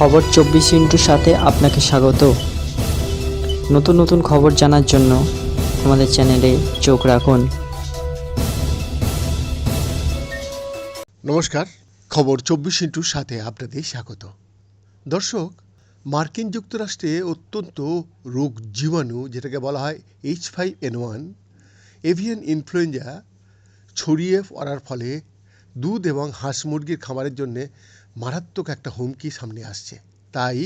খবর চব্বিশ ইন্টুর সাথে আপনাকে স্বাগত। নতুন নতুন খবর জানার জন্য আমাদের চ্যানেলে চোখ রাখুন। নমস্কার, খবর চব্বিশ ইন্টুর সাথে আপনাদের স্বাগত। দর্শক, মার্কিন যুক্তরাষ্ট্রে অত্যন্ত রোগ জীবাণু, যেটাকে বলা হয় H five N one avian influenza ছড়িয়ে পড়ার ফলে দুধ এবং হাঁস মুরগির খামারের জন্যে মারাত্মক একটা হুমকি সামনে আসছে। তাই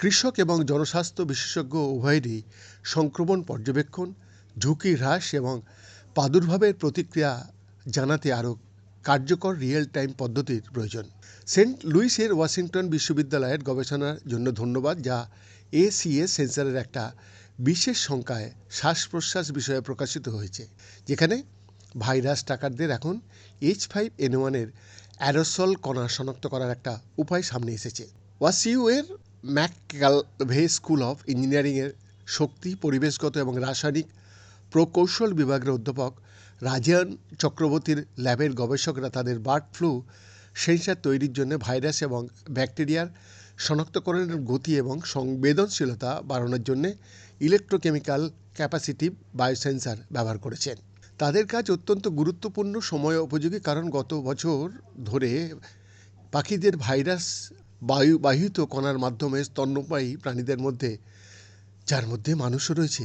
কৃষক এবং জনস্বাস্থ্য বিশেষজ্ঞ উভয়েরই সংক্রমণ পর্যবেক্ষণ ঝুঁকি হ্রাস এবং প্রাদুর্ভাবের প্রতিক্রিয়া জানাতে আরও কার্যকর রিয়েল টাইম পদ্ধতির প্রয়োজন। সেন্ট লুইসের ওয়াশিংটন বিশ্ববিদ্যালয়ের গবেষণার জন্য ধন্যবাদ, যা এসিএস সেন্সারের একটা বিশেষ সংখ্যায় শ্বাস প্রশ্বাস বিষয়ে প্রকাশিত হয়েছে, যেখানে ভাইরাস টাকারদের এখন এইচ ফাইভ এন ওয়ানের অ্যারোসল কণা শনাক্ত করার একটা উপায় সামনে এসেছে। ওয়াসিউ এর স্কুল অফ ইঞ্জিনিয়ারিংয়ের শক্তি, পরিবেশগত এবং রাসায়নিক প্রকৌশল বিভাগের অধ্যাপক রাজিয়ান চক্রবর্তীর ল্যাবের গবেষকরা তাদের বার্ড ফ্লু সেন্সার তৈরির জন্য ভাইরাস এবং ব্যাকটেরিয়ার শনাক্তকরণের গতি এবং সংবেদনশীলতা বাড়ানোর জন্য ইলেকট্রোকেমিক্যাল ক্যাপাসিটিভ বায়োসেন্সার ব্যবহার করেছেন। তাদের কাজ অত্যন্ত গুরুত্বপূর্ণ সময় উপযোগী, কারণ গত বছর ধরে পাখিদের ভাইরাস বায়ু, বাহিত কণার মাধ্যমে স্তন্যপায়ী প্রাণীদের মধ্যে, যার মধ্যে মানুষও রয়েছে,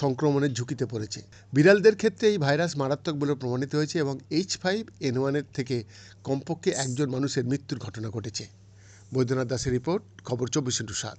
সংক্রমণের ঝুঁকিতে পড়েছে। বিড়ালদের ক্ষেত্রে এই ভাইরাস মারাত্মক বলে প্রমাণিত হয়েছে এবং এইচ ফাইভ এন ওয়ানের থেকে কমপক্ষে একজন মানুষের মৃত্যুর ঘটনা ঘটেছে। বৈদ্যনাথ দাসের রিপোর্ট, খবর চব্বিশ ইন্টু সাত।